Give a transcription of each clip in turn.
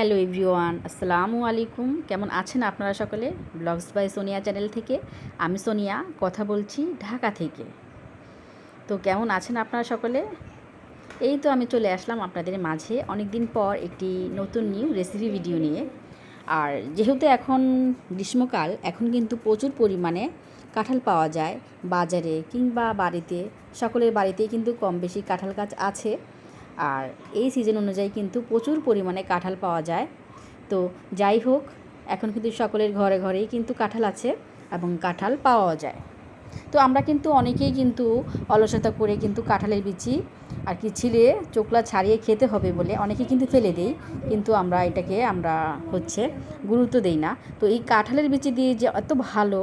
Hello everyone, আসসালামু আলাইকুম। কেমন আছেন আপনারা সকলে? ব্লগস বাই সোনিয়া চ্যানেল থেকে। আমি সোনিয়া, কথা বলছি ঢাকা থেকে। তো কেমন আছেন আপনারা সকলে? এই তো আমি চলে আসলাম আপনাদের মাঝে অনেক দিন পর একটি নতুন নিউ রেসিপি ভিডিও নিয়ে। আর যেহেতু এখন গ্রীষ্মকাল, এখন কিন্তু প্রচুর পরিমাণে কাঁঠাল পাওয়া যায় বাজারে কিংবা বাড়িতে। সকলের বাড়িতেই কিন্তু কম বেশি কাঁঠাল গাছ আছে। আর এই সিজন অনুযায়ী কিন্তু প্রচুর পরিমাণে কাঁঠাল পাওয়া যায়। তো যাই হোক, এখন কিন্তু সকলের ঘরে ঘরেই কিন্তু কাঁঠাল আছে এবং কাঁঠাল পাওয়া যায়। তো আমরা কিন্তু অনেকেই কিন্তু অলসতা করে কিন্তু কাঁঠালের বিচি আর কি ছিলে চোকলা ছাড়িয়ে খেতে হবে বলে অনেকে কিন্তু ফেলে দেই, কিন্তু আমরা এটাকে আমরা হচ্ছে গুরুত্ব দেই না। তো এই কাঁঠালের বিচি দিয়ে যে এত ভালো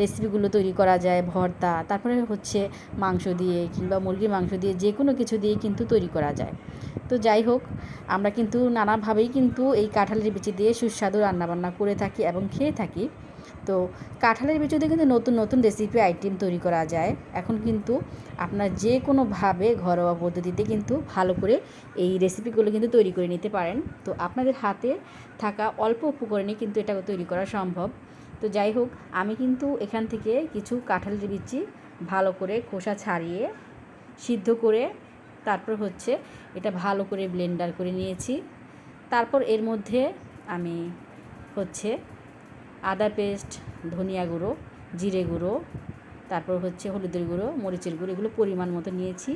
রেসিপিগুলো তৈরি করা যায়, ভর্তা, তারপরে হচ্ছে মাংস দিয়ে কিংবা মুরগির মাংস দিয়ে যে কোনো কিছু দিয়ে কিন্তু তৈরি করা যায়। তো যাই হোক, আমরা কিন্তু নানাভাবেই কিন্তু এই কাঁঠালের বিচি দিয়ে সুস্বাদু রান্নাবান্না করে থাকি এবং খেয়ে থাকি। তো কাঁঠালের বিচি দিয়ে কিন্তু নতুন নতুন রেসিপি আইটেম তৈরি করা যায়। এখন কিন্তু আপনার যে কোনোভাবে ঘরোয়া পদ্ধতিতে কিন্তু ভালো করে এই রেসিপিগুলো কিন্তু তৈরি করে নিতে পারেন। তো আপনাদের হাতে থাকা অল্প উপকরণে কিন্তু এটা তৈরি করা সম্ভব। তো যাই হোক, আমি কিন্তু এখান থেকে কিছু কাঁঠালের বিচি ভালো করে খোসা ছাড়িয়ে, সিদ্ধ করে, তারপর হচ্ছে এটা ভালো করে ব্লেন্ডার করে নিয়েছি। তারপর এর মধ্যে আমি হচ্ছে আদা পেস্ট ধনিয়া গুঁড়ো, জিরে গুঁড়ো, তারপর হচ্ছে হলুদের গুঁড়ো, মরিচের গুঁড়ো, এগুলো পরিমাণ মতো নিয়েছি।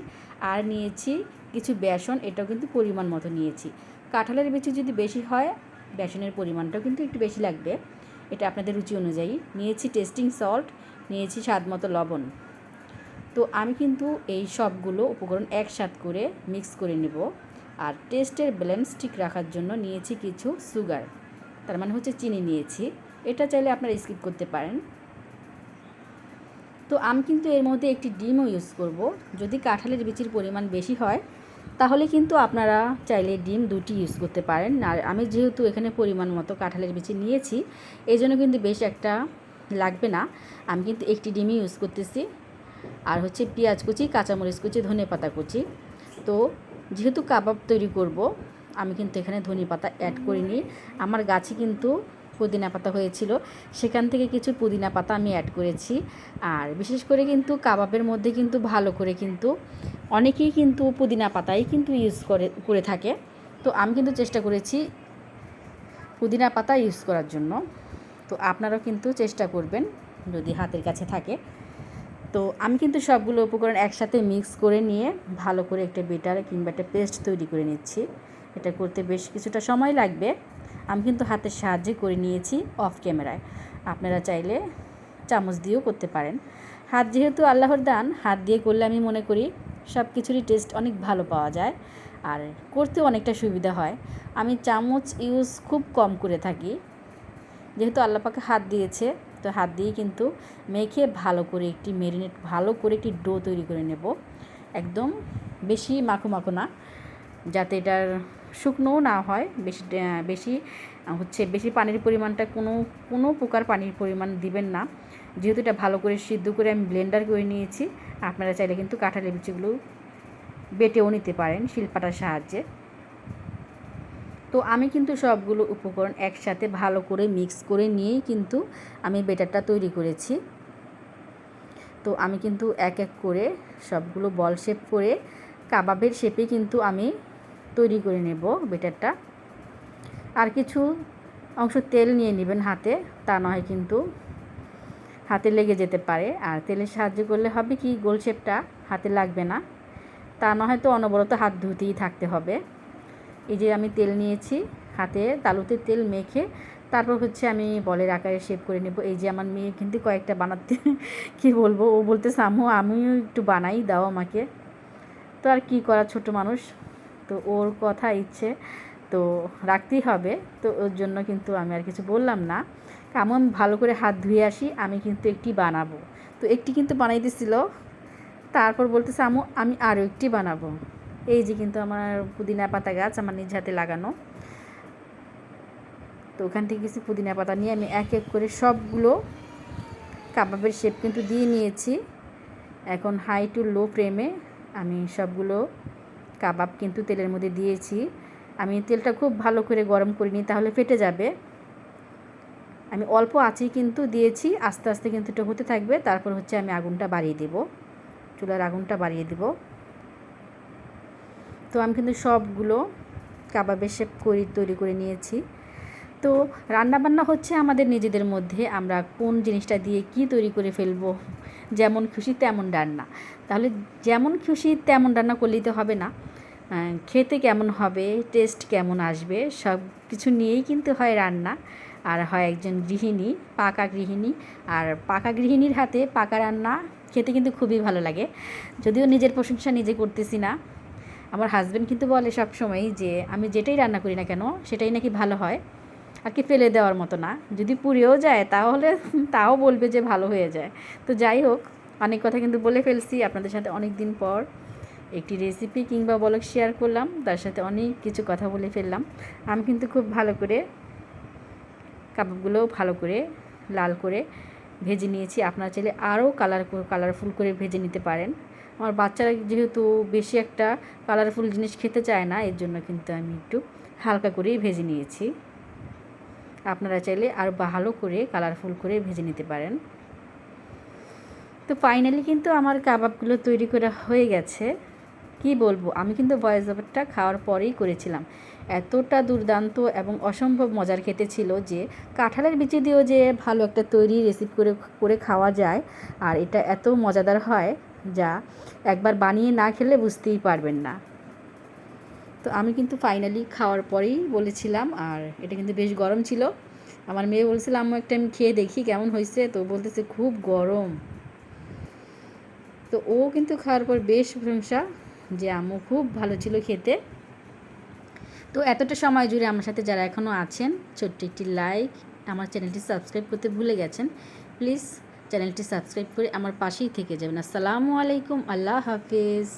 আর নিয়েছি কিছু বেসন, এটাও কিন্তু পরিমাণ মতো নিয়েছি। কাঁঠালের বিচি যদি বেশি হয়, বেসনের পরিমাণটাও কিন্তু একটু বেশি লাগবে। এটা আপনাদের রুচি অনুযায়ী। নিয়েছি টেস্টিং সল্ট, নিয়েছি স্বাদ মতো লবণ। তো আমি কিন্তু এই সবগুলো উপকরণ একসাথ করে মিক্স করে নেব। আর টেস্টের ব্যালেন্স ঠিক রাখার জন্য নিয়েছি কিছু সুগার তার মানে হচ্ছে চিনি নিয়েছি। এটা চাইলে আপনারা স্কিপ করতে পারেন। তো আমি কিন্তু এর মধ্যে একটি ডিমও ইউজ করব। যদি কাঁঠালের বিচির পরিমাণ বেশি হয় তাহলে কিন্তু আপনারা চাইলে ডিম দুটি ইউজ করতে পারেন। আর আমি যেহেতু এখানে পরিমাণ মতো কাঁঠালের বিচি নিয়েছি এই জন্য কিন্তু বেশ একটা লাগবে না। আমি কিন্তু একটি ডিমই ইউজ করতেছি। আর হচ্ছে পেঁয়াজ কুচি, কাঁচামরিচ কুচি, ধনে পাতা কুচি। তো যেহেতু কাবাব তৈরি করব, আমি কিন্তু এখানে ধনে পাতা অ্যাড করিনি। আমার গাছে কিন্তু পুদিনা পাতা হয়েছিল, সেখান থেকে কিছু পুদিনা পাতা আমি অ্যাড করেছি। আর বিশেষ করে কিন্তু কাবাবের মধ্যে কিন্তু ভালো করে কিন্তু অনেকেই কিন্তু পুদিনা পাতাই কিন্তু ইউজ করে করে থাকে। তো আমি কিন্তু চেষ্টা করেছি পুদিনা পাতা ইউজ করার জন্য। তো আপনারাও কিন্তু চেষ্টা করবেন যদি হাতের কাছে থাকে। তো আমি কিন্তু সবগুলো উপকরণ একসাথে মিক্স করে নিয়ে ভালো করে একটা বেটার কিংবা একটা পেস্ট তৈরি করে নিচ্ছি। এটা করতে বেশ কিছুটা সময় লাগবে। আমি কিন্তু হাতের সাহায্যে করে নিয়েছি অফ ক্যামেরায় আপনারা চাইলে চামচ দিয়েও করতে পারেন। হাত যেহেতু আল্লাহর দান, হাত দিয়ে করলে আমি মনে করি সব কিছুরই টেস্ট অনেক ভালো পাওয়া যায় আর করতেও অনেকটা সুবিধা হয়। আমি চামচ ইউজ খুব কম করে থাকি। যেহেতু আল্লাপাকে হাত দিয়েছে, তো হাত দিয়ে কিন্তু মেখে ভালো করে একটি মেরিনেট ভালো করে একটি ডো তৈরি করে নেব। একদম বেশি মাখো মাখো না, যাতে এটার শুকনোও না হয়, বেশি বেশি হচ্ছে বেশি পানির পরিমাণটা কোনো কোনো প্রকার পানির পরিমাণ দিবেন না। যেহেতু এটা ভালো করে সিদ্ধ করে আমি ব্লেন্ডার করে নিয়েছি, আপনারা চাইলে কিন্তু কাঁঠালের বিচিগুলো বেটেও নিতে পারেন শিল্পাটার সাহায্যে। তো আমি কিন্তু সবগুলো উপকরণ একসাথে ভালো করে মিক্স করে নিয়েই কিন্তু আমি বেটারটা তৈরি করেছি। তো আমি কিন্তু এক এক করে সবগুলো বল শেপ করে, কাবাবের শেপে কিন্তু আমি তৈরি করে নেব বেটারটা। আর কিছু অংশ তেল নিয়ে নেবেন হাতে, তা নয় কিন্তু হাতে লেগে যেতে পারে। আর তেলের সাহায্য করলে হবে কি, গোল শেপটা হাতে লাগবে না। তা না হয়তো অনবরত হাত ধুতেই থাকতে হবে। এই যে আমি তেল নিয়েছি হাতে, তালুতে তেল মেখে তারপর হচ্ছে আমি বলের আকারে শেপ করে নেব। এই যে আমার মেয়ে কিন্তু কয়েকটা বানাতে, কি বলব, ও বলতে সামু আমিও একটু বানাই, দাও আমাকে। তো আর কি করা ছোট মানুষ? তো ওর কথা ইচ্ছে, তো রাখতেই হবে। তো ওর জন্য কিন্তু আমি আর কিছু বললাম না। কেমন ভালো করে হাত ধুয়ে আসি, আমি কিন্তু একটি বানাবো। তো একটি কিন্তু বানাইতেছিল তারপর বলতেছে, আমু, আমি আরও একটি বানাবো। এই যে কিন্তু আমার পুদিনা পাতা গাছ আমার নিজ হাতে লাগানো। তো ওখান থেকে কিছু পুদিনা পাতা নিয়ে আমি এক এক করে সবগুলো কাবাবের শেপ কিন্তু দিয়ে নিয়েছি। এখন হাই টু লো ফ্লেমে আমি সবগুলো কাবাব কিন্তু তেলের মধ্যে দিয়েছি। আমি তেলটা খুব ভালো করে গরম করিনি তাহলে ফেটে যাবে। আমি অল্প আঁচেই কিন্তু দিয়েছি, আস্তে আস্তে কিন্তু এটা হতে থাকবে। তারপর হচ্ছে আমি আগুনটা বাড়িয়ে দেব, চুলার আগুনটা বাড়িয়ে দেব। তো আমি কিন্তু সবগুলো কাবাবের শেপ করি তৈরি করে নিয়েছি। তো রান্নাবান্না হচ্ছে আমাদের নিজেদের মধ্যে, আমরা কোন জিনিসটা দিয়ে কি তৈরি করে ফেলব, যেমন খুশি তেমন রান্না। তাহলে যেমন খুশি তেমন রান্না করলেই তো হবে না। খেতে কেমন হবে টেস্ট কেমন আসবে, সব কিছু নিয়েই কিন্তু হয় রান্না। আর হয় একজন গৃহিণী, পাকা গৃহিণী, আর পাকা গৃহিণীর হাতে পাকা রান্না খেতে কিন্তু খুবই ভালো লাগে। যদিও নিজের প্রশংসা নিজে করতেছি না। আমার হাজব্যান্ড কিন্তু বলে সব সময় যে, আমি যেটাই রান্না করি না কেন, সেটাই নাকি ভালো হয়। আর কি ফেলে দেওয়ার মতো না। যদি পুড়েও যায়, তাহলে তাও বলবে যে ভালো হয়ে যায়। তো যাই হোক, অনেক কথা কিন্তু বলে ফেলছি। আপনাদের সাথে অনেক দিন পর একটি রেসিপি কিংবা বলক শেয়ার করলাম। তার সাথে অনেক কিছু কথা বলে ফেললাম। আমি কিন্তু খুব ভালো করে কাবাবগুলোও ভালো করে, লাল করে ভেজে নিয়েছি। আপনারা চাইলে আরও কালার কালারফুল করে ভেজে নিতে পারেন। আমার বাচ্চারা যেহেতু বেশি একটা কালারফুল জিনিস খেতে চায় না, এর জন্য কিন্তু আমি একটু হালকা করেই ভেজে নিয়েছি। আপনারা চাইলে আর ভালো করে কালারফুল করে ভেজে নিতে পারেন। তো ফাইনালি কিন্তু আমার কাবাবগুলো তৈরি করা হয়ে গেছে। কি বলব, আমি কিন্তু ভয়েস ওভারটা খাওয়ার পরেই করেছিলাম। এতটা দুর্দান্ত এবং অসম্ভব মজার খেতে ছিল যে, কাঁঠালের বিচি দিয়েও যে ভালো একটা তৈরি রেসিপি করে করে খাওয়া যায়, আর এটা এত মজাদার হয় যা একবার বানিয়ে না খেলে বুঝতেই পারবেন না। তো আমি কিন্তু ফাইনালি খাওয়ার পরেই বলেছিলাম, আর এটা কিন্তু বেশ গরম ছিল। আমার মেয়ে বলছিল, আম্মু, একটা আমি খেয়ে দেখি কেমন হয়েছে। তো বলতেছে, খুব গরম। তো ও কিন্তু খাওয়ার পর বেশ প্রশংসা যে আম্মু খুব ভালো ছিল খেতে। তো এতটা সময় জুড়ে আমার সাথে যারা এখনও আছেন, ছোট্ট একটি লাইক আমার চ্যানেলটি সাবস্ক্রাইব করতে ভুলে গেছেন প্লিজ চ্যানেলটি সাবস্ক্রাইব করে আমার পাশেই থেকে যাবেন। আসসালামু আলাইকুম, আল্লাহ হাফিজ।